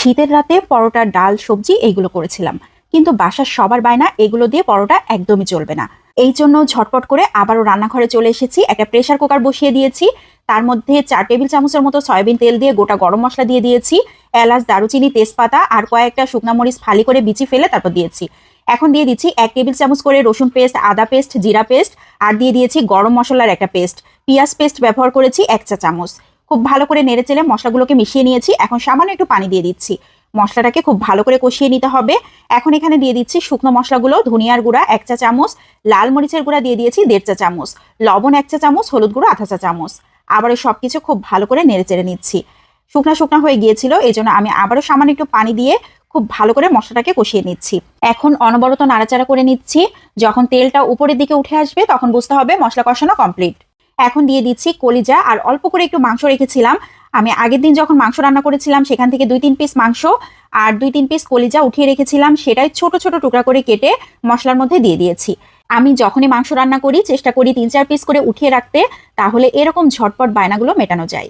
শীতের রাতে পরোটা ডাল, সবজি এইগুলো করেছিলাম। কিন্তু বাসার সবার বায়না এগুলো দিয়ে পরোটা একদমই চলবে না। এই জন্য ঝটপট করে আবারও রান্নাঘরে চলে এসেছি। একটা প্রেসার কুকার বসিয়ে দিয়েছি। তার মধ্যে চার টেবিল চামচের মতো সয়াবিন তেল দিয়ে গোটা গরম মশলা দিয়ে দিয়েছি। এলাচ, দারুচিনি, তেজপাতা আর কয়েকটা শুকনা মরিচ ফালি করে বিচি ফেলে তারপর দিয়েছি। এখন দিয়ে দিচ্ছি এক টেবিল চামচ করে রসুন পেস্ট, আদা পেস্ট, জিরা পেস্ট আর দিয়ে দিয়েছি গরম মশলার একটা পেস্ট। পেঁয়াজ পেস্ট ব্যবহার করেছি এক চা চামচ। খুব ভালো করে নেড়ে চেলে মশলাগুলোকে মিশিয়ে নিয়েছি। এখন সামান্য একটু পানি দিয়ে দিচ্ছি। মশলাটাকে খুব ভালো করে কষিয়ে নিতে হবে। এখন এখানে দিয়ে দিচ্ছি শুকনো মশলাগুলো, ধনিয়ার গুঁড়া এক চা চামচ, লাল মরিচের গুঁড়া দিয়ে দিয়েছি দেড় চা চামচ, লবণ এক চা চামচ, হলুদ গুঁড়ো আধা চা চামচ। আবারও সব কিছু খুব ভালো করে নেড়ে চেড়ে নিচ্ছি। শুকনা শুকনা হয়ে গিয়েছিল এই জন্য আমি আবারও সামান্য একটু পানি দিয়ে খুব ভালো করে মশলাটাকে কষিয়ে নিচ্ছি। এখন অনবরত নাড়াচাড়া করে নিচ্ছি। যখন তেলটা উপরের দিকে উঠে আসবে, তখন বুঝতে হবে মশলা কষানো কমপ্লিট এখন দিয়ে দিচ্ছি কলিজা আর অল্প করে একটু মাংস রেখেছিলাম। আমি আগের দিন যখন মাংস রান্না করেছিলাম, সেখান থেকে দুই তিন পিস মাংস আর দুই তিন পিস কলিজা উঠিয়ে রেখেছিলাম, সেটাই ছোট ছোট টুকরা করে কেটে মশলার মধ্যে দিয়ে দিয়েছি। আমি যখনই মাংস রান্না করি, চেষ্টা করি তিন চার পিস করে উঠিয়ে রাখতে, তাহলে এরকম ঝটপট বায়নাগুলো মেটানো যায়।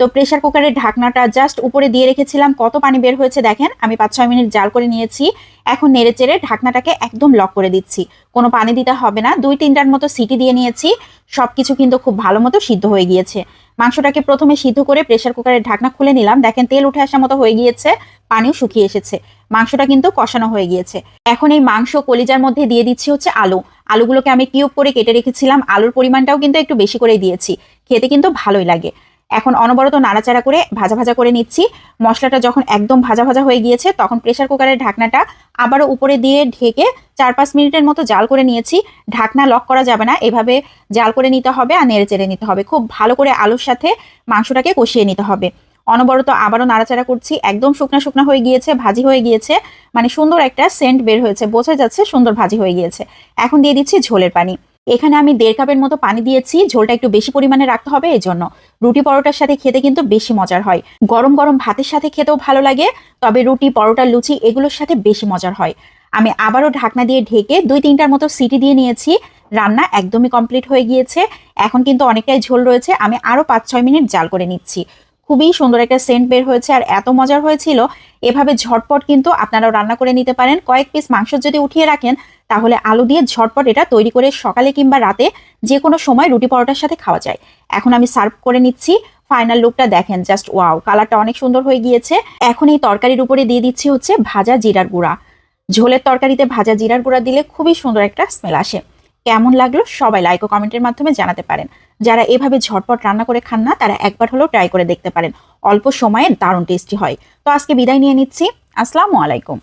তো প্রেশার কুকারের ঢাকনাটা জাস্ট উপরে দিয়ে রেখেছিলাম। কত পানি বের হয়েছে দেখেন? আমি পাঁচ ছয় মিনিট জাল করে নিয়েছি। এখন নেড়ে চেড়ে ঢাকনাটাকে একদম লক করে দিচ্ছি। কোনো পানি দিতে হবে না। দুই তিনটার মতো সিটি দিয়ে নিয়েছি। সব কিছু কিন্তু খুব ভালো মতো সিদ্ধ হয়ে গিয়েছে। মাংসটাকে প্রথমে সিদ্ধ করে প্রেশার কুকারের ঢাকনা খুলে নিলাম। দেখেন তেল উঠে আসা মতো হয়ে গিয়েছে। পানিও শুকিয়ে এসেছে। মাংসটা কিন্তু কষানো হয়ে গিয়েছে। এখন এই মাংস কলিজার মধ্যে দিয়ে দিচ্ছি হচ্ছে আলু। আলুগুলোকে আমি কিউব করে কেটে রেখেছিলাম। আলুর পরিমাণটাও কিন্তু একটু বেশি করে দিয়েছি। খেতে কিন্তু ভালোই লাগে। এখন অনবরত নাড়াচাড়া করে ভাজা ভাজা করে নিচ্ছি। মশলাটা যখন একদম ভাজা ভাজা হয়ে গিয়েছে, তখন প্রেশার কুকারের ঢাকনাটা আবারও উপরে দিয়ে ঢেকে চার পাঁচ মিনিটের মতো জাল করে নিয়েছি। ঢাকনা লক করা যাবে না, এভাবে জাল করে নিতে হবে আর নেড়ে চেড়ে নিতে হবে। খুব ভালো করে আলুর সাথে মাংসটাকে কষিয়ে নিতে হবে। অনবরত আবারও নাড়াচাড়া করছি, একদম শুকনা শুকনা হয়ে গিয়েছে, ভাজি হয়ে গিয়েছে। মানে সুন্দর একটা সেন্ট বের হয়েছে, বোঝা যাচ্ছে সুন্দর ভাজি হয়ে গিয়েছে। এখন দিয়ে দিচ্ছি ঝোলের পানি। এখানে আমি দেড় কাপের মতো পানি দিয়েছি, ঝোলটা একটু বেশি পরিমাণে রাখতে হবে এই জন্য রুটি পরোটার সাথে খেতে কিন্তু বেশি মজার হয়। গরম গরম ভাতের সাথে খেতেও ভালো লাগে, তবে রুটি, পরোটা, লুচি এগুলোর সাথে বেশি মজার হয়। আমি আবারও ঢাকনা দিয়ে ঢেকে দুই তিনটার মতো সিটি দিয়ে নিয়েছি, রান্না একদমই কমপ্লিট হয়ে গিয়েছে, এখন কিন্তু অনেকটাই ঝোল রয়েছে, আমি আরও পাঁচ ছয় মিনিট জাল করে নিচ্ছি। খুবই সুন্দর একটা সেন্ট বের হয়েছে, আর এত মজার হয়েছিল এভাবে ঝটপট কিন্তু আপনারাও রান্না করে নিতে পারেন। কয়েক পিস মাংস যদি উঠিয়ে রাখেন, তাহলে আলু দিয়ে ঝটপট এটা তৈরি করে সকালে কিংবা রাতে যে কোনো সময় রুটি পরোটার সাথে খাওয়া যায়। এখন আমি সার্ভ করে নিচ্ছি। ফাইনাল লুকটা দেখেন, জাস্ট ওয়াও, কালারটা অনেক সুন্দর হয়ে গিয়েছে। এখন এই তরকারির উপরে দিয়ে দিচ্ছি হচ্ছে ভাজা জিরার গুঁড়া। ঝোলের তরকারিতে ভাজা জিরার গুঁড়া দিলে খুবই সুন্দর একটা স্মেল আসে। কেমন লাগল সবাই লাইক ও কমেন্টের মাধ্যমে জানাতে পারেন। যারা এভাবে ঝটপট রান্না করে খান না, তারা একবার হলেও ট্রাই করে দেখতে পারেন। অল্প সময়ে দারুণ টেস্টি হয়। তো আজকে বিদায় নিয়ে নিচ্ছি। আসসালামু আলাইকুম।